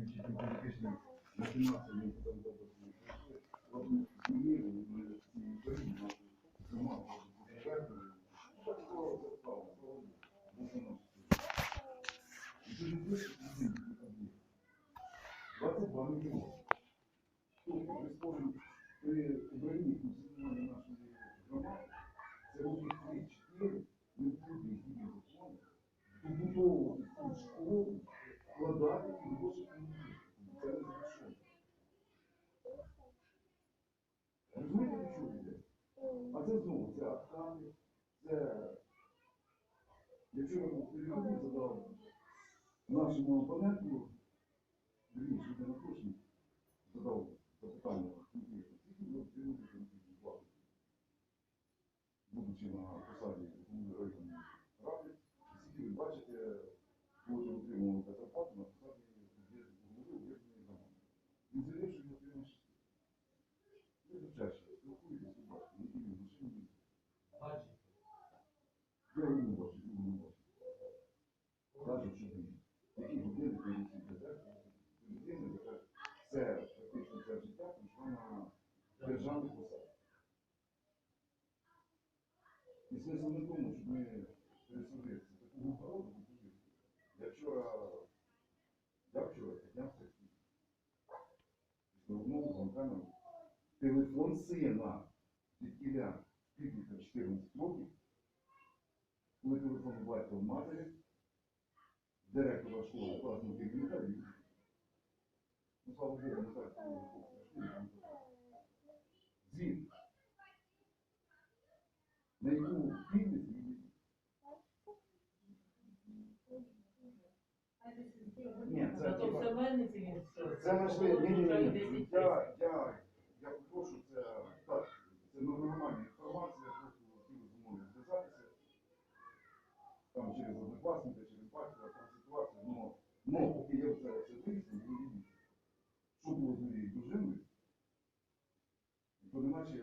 Institut geschrieben. нашому опоненту, Гріш, ви не напрошені, задав запитання, конкретно, скільки ви отримуєте конкретну плату? Будучи на посаді В матері, директора школи класного керівника і ну, слава Богу, не так. Звіт. На яку підлість він Ні, це Зато все мельниці він що? Це важливо. Ні, ні, ні. Получає ні. 10 Я, я, я попрошу, це так, це нормальна інформація, просто хотіли зі мною зв'язатися. Там через однокласника, через батька, там ситуація. Но, но поки я це все вияснив, ви дивіться, що було з моєю дружиною, то неначе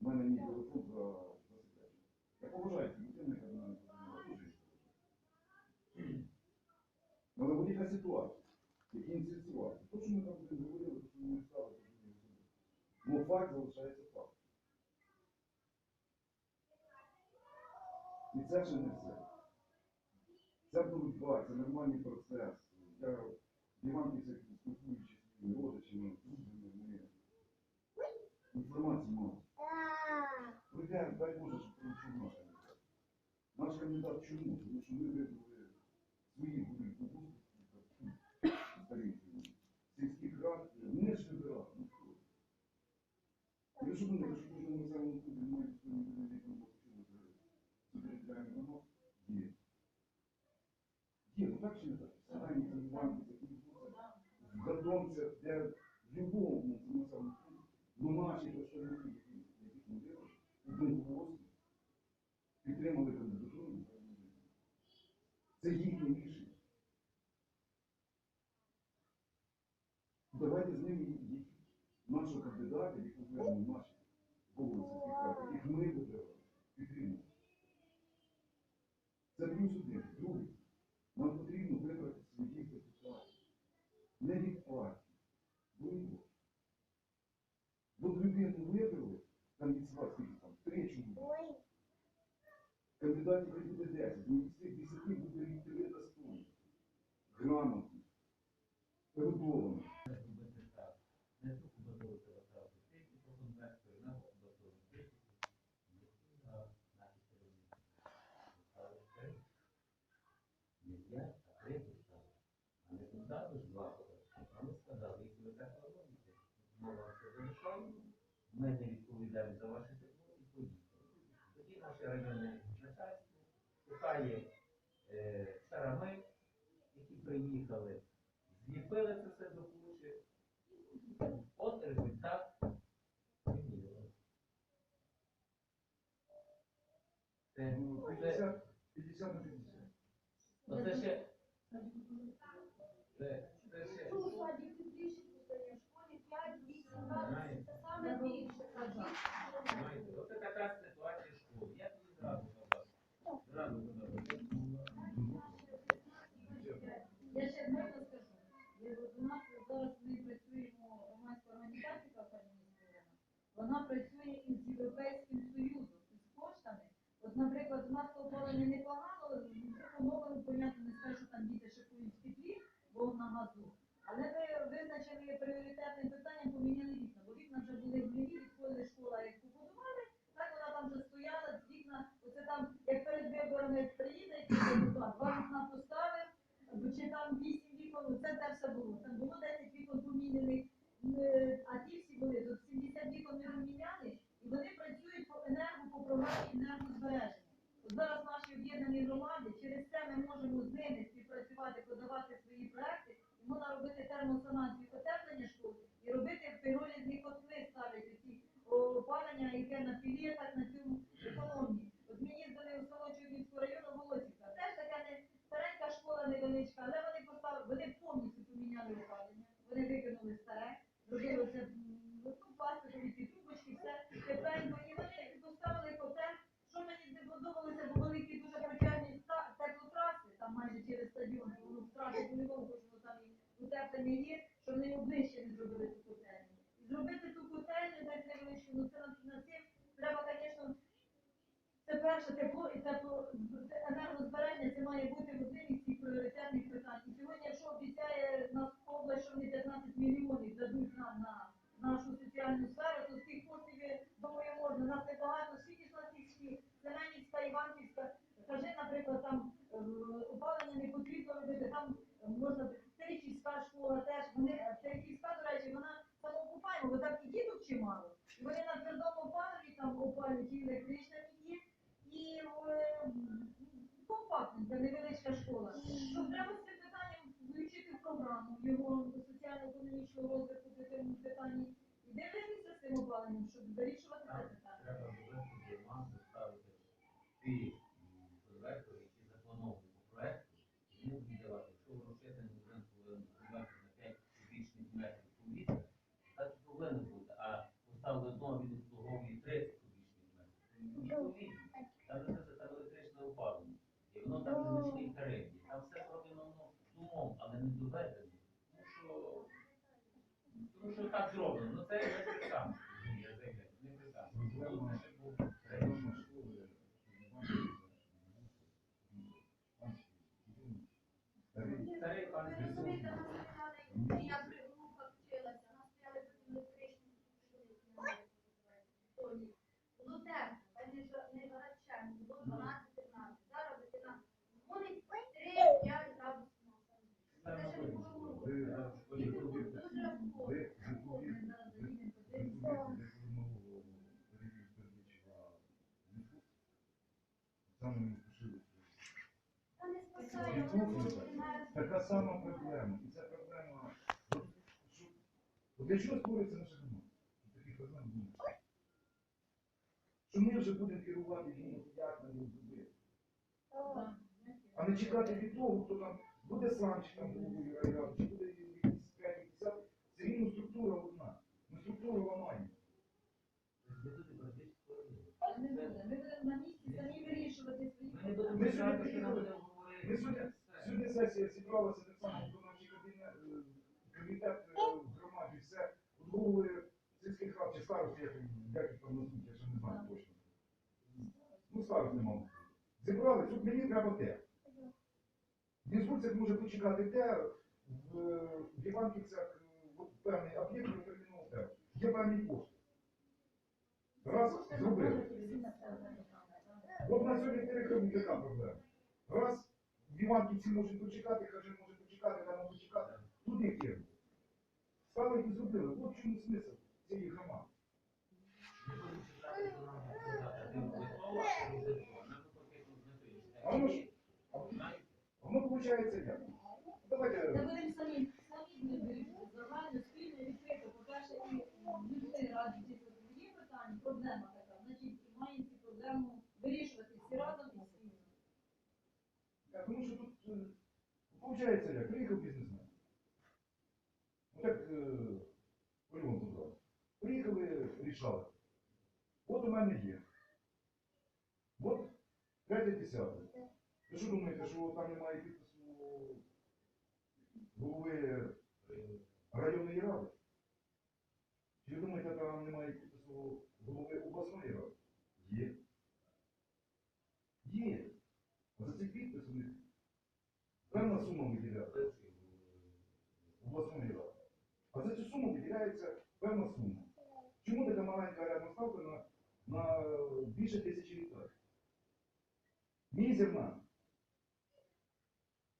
в мене мій телефон за засекречений. Я поважаю цю людину, яка до мене подзвонила, дуже її поважаю. Але будь-яка ситуація, які. То, що ми там будемо говорили, то, що не стали, то, що не. Ну, факт залишається факт. І це ще не все. Це боротьба, це нормальний процес. Я Іванківся, спілкуючись своїми родичами, друзями, ми інформації мало. Прийде, дай Боже, щоб наш кандидат. Наш кандидат чому? Тому що ми вибрали свої старішими. Сільських рад, не ж вибирали. Ну хто? І ви що думаєте, що кожному населеному пункті немає своєї людини, яка може чути територіальний воно? Є. Є, ну так чи не так? Сарані, це Іванки, це Київська. В Гадонцях, де в любому населеному пункті, ну наші представники, які- яких ми вибрали, у думку підтримали кандидатуру. Це їхнє рішення. Давайте з ними їх, нашого кандидата, яких вибрали наші голови рад, яких ми вибрали, підтримуємо. Це плюс один. Другий. Нам потрібно вибрати своїх депутатів. Не від партії. Вибор. От людину вибрали, там від вас там, три чоловіки. Кандидатів буде 10, ну із цих 10 буде 3 достойні. Грамотні. Ерудовані. Ми не відповідаємо за ваше тепло і поїхали. Тоді районне начальство шукає е, шарами, які приїхали, зліпили це все до кучі. От результат. мільйон. Це, Ну, це, 50, 50 на 50. оце ще. Це, це ще. Садик підвищити в школі 5-8 разів? Це саме більше. Вона працює із Європейським Союзом, із коштами. От, наприклад, у нас опалення непогано, умовами, понятно, не скажу, що там діти шикують в теплі, бо на газу. Але ми визначили пріоритетним невеличка, але вони поставили, вони повністю поміняли опалення. Вони викинули старе, зробили це ну, пластикові ці трубочки, все тепленько. І вони поставили котел. Що мені не подобалося, бо великі дуже ста- теплотраси, там майже через стадіон, воно страшно по-любому, що там і утеплення є, що вони його не зробили ту котельню. І зробити ту котельню десь невеличку, ну це на цим треба, звісно, це перше тепло і тепло енергозбереження, це має бути пріоритетних питань. Сьогодні, якщо обіцяє нас область, що вони 15 мільйонів дадуть нам на нашу соціальну сферу, то з тих коштів, я думаю, можна. Нас небагато, скільки ж нас шкіл, Семенівська, Іванківська, кажи, наприклад, там е, опалення не потрібно робити, там е, можна Терехівська школа теж, вони, е, Терехівська, до речі, вона самоокупаємо, бо там і діток чимало. Вони на твердому опаленні там опалюють і електрична є, і е, компактненька, невеличка школа. То треба з цим питанням включити в програму його соціально-економічного розвитку по цьому питанні. І дивитися з цим опаленням, щоб вирішувати це Там питання. треба велику команду ставити ті проекти, які заплановані по проекту, і вони будуть давати, якщо вручити на повинен метр на 5 кубічних метрів повітря, так і повинно бути, а поставили одного від обслуговує 30 кубічних метрів. Відповідно, там же це там електричне опалення, і воно там незначний тариф. є. Там все зроблено ну, з умом, але не доведено. Тому що, тому що так зроблено. Ну це не прикам. Я заявляю, не прикам. Тут ще був тариф. Проблема школи, Старі. Старий пан Ви розумієте, Грицун. нас питали, я при групах вчилася, нас стояли потім електричні школи, Тоні. Було тепло, та не жа- не гаряче, було 12-15. Зараз дитина ходить 3-5 градусів. Це ще не було грубо. Ви зараз в школі Дуже ходите, холодно. ви відповідь, ви відповідь, минулого перевів Бердичева інфу, саме не пошили. Та не спасає, вона може Така сама проблема. І ця проблема, для чого створюється наша? Щоб Таких проблем немає. Що ми вже будемо керувати їм, як на нього зробити. А не чекати від того, хто там буде сам, чи там головою чи буде сесія так само виконавчий е, комітет е, в громаді, все. Голови сільських рад чи старості, як, їх там назвуть, я ще не знаю точно. Ну, старості, мабуть. Зібрали, тут мені треба те. Інструкціях може почекати те, в, Іванківцях е, певний об'єкт термінал те. Є певні кошти. Раз зробили. От на сьогодні переходить така проблема. Раз в Іванківці можуть почекати, каже, може почекати, там може чекати. Їх є. Стали і зробили. От чому смисл цієї громади. А воно ж, а воно виходить як? рішали. От у мене є. От 5,5. Ви що думаєте, що там немає підпису голови е, районної ради? Чи ви думаєте, там немає підпису голови обласної ради? Є. Є. А За цей підпис у них певна сума виділяється обласної ради. А за цю суму виділяється певна сума. Мізерна.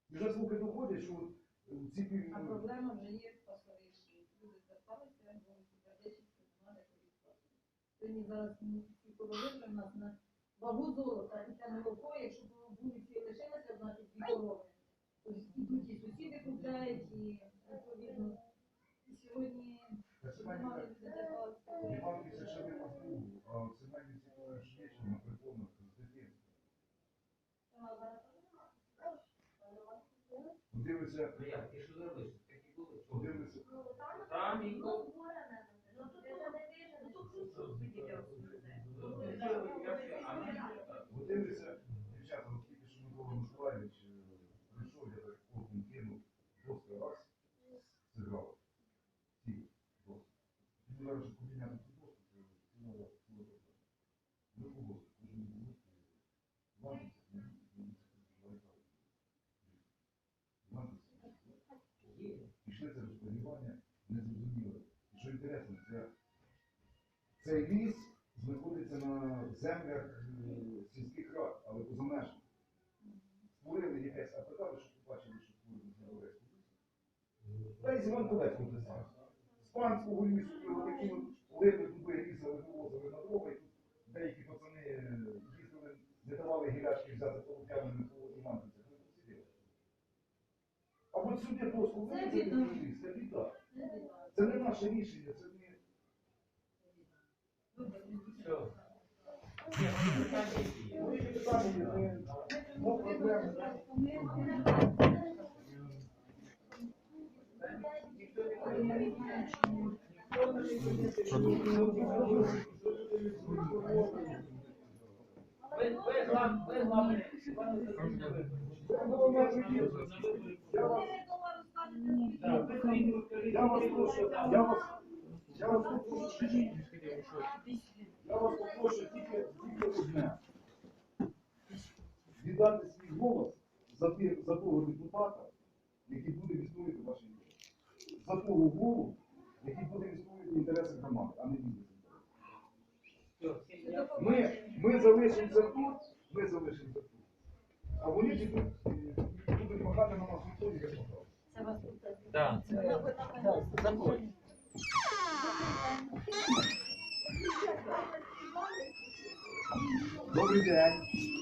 І вже слухи доходять, що е, ці пів... А проблема вже є в пасовищі. Люди зверталися, говорять, передачі, що немає користувати. Сьогодні зараз ці корови в нас на вагу золота, і це молоко, якщо б в вулиці лишилося, значить дві корови. Тобто ідуть і сусіди купляють, і відповідно. І сьогодні немає людей давати. Іванки це ще не послугу, а це навіть цікаве швидше на приконах з дитинства. Подивися, Ну як, ти що зробиш? Такі були. подивися. Ну, там, Там і ну, зборене. Ну, тут вже не вижено, ну, тут виділяв. Подивися, дівчата, от тільки що Микола Миколаївич е, я так оком кинув, доска раз, зіграв. Ті. Ладно, не зрозуміло. І що інтересно, цей ліс знаходиться на землях е, сільських рад, але поза межами. Створили якесь, а питали, що побачили, що створили Зіновецьку лісу. Та й з Іван Ковець написав. З панського лісу, такі липи, дуби різали, вивозили на дрова, і тут деякі пацани е, їздили, не давали гіляшки взяти полотяними по Іванківцях. Вони тут сиділи. А от сюди це біда. Це біда. Це не наше рішення, це не. Я вас, прошу, я вас, я вас попрошу, я вас попрошу тільки, тільки одне. Віддати свій голос за, ті, за того депутата, який буде відстоювати ваші інтереси. За того голову, який буде відстоювати інтереси громади, а не бізнес. Ми, ми залишимося тут, ми залишимося тут. А вони підуть, будуть махати на нас відході, як махали. Це вас тут. What do you add?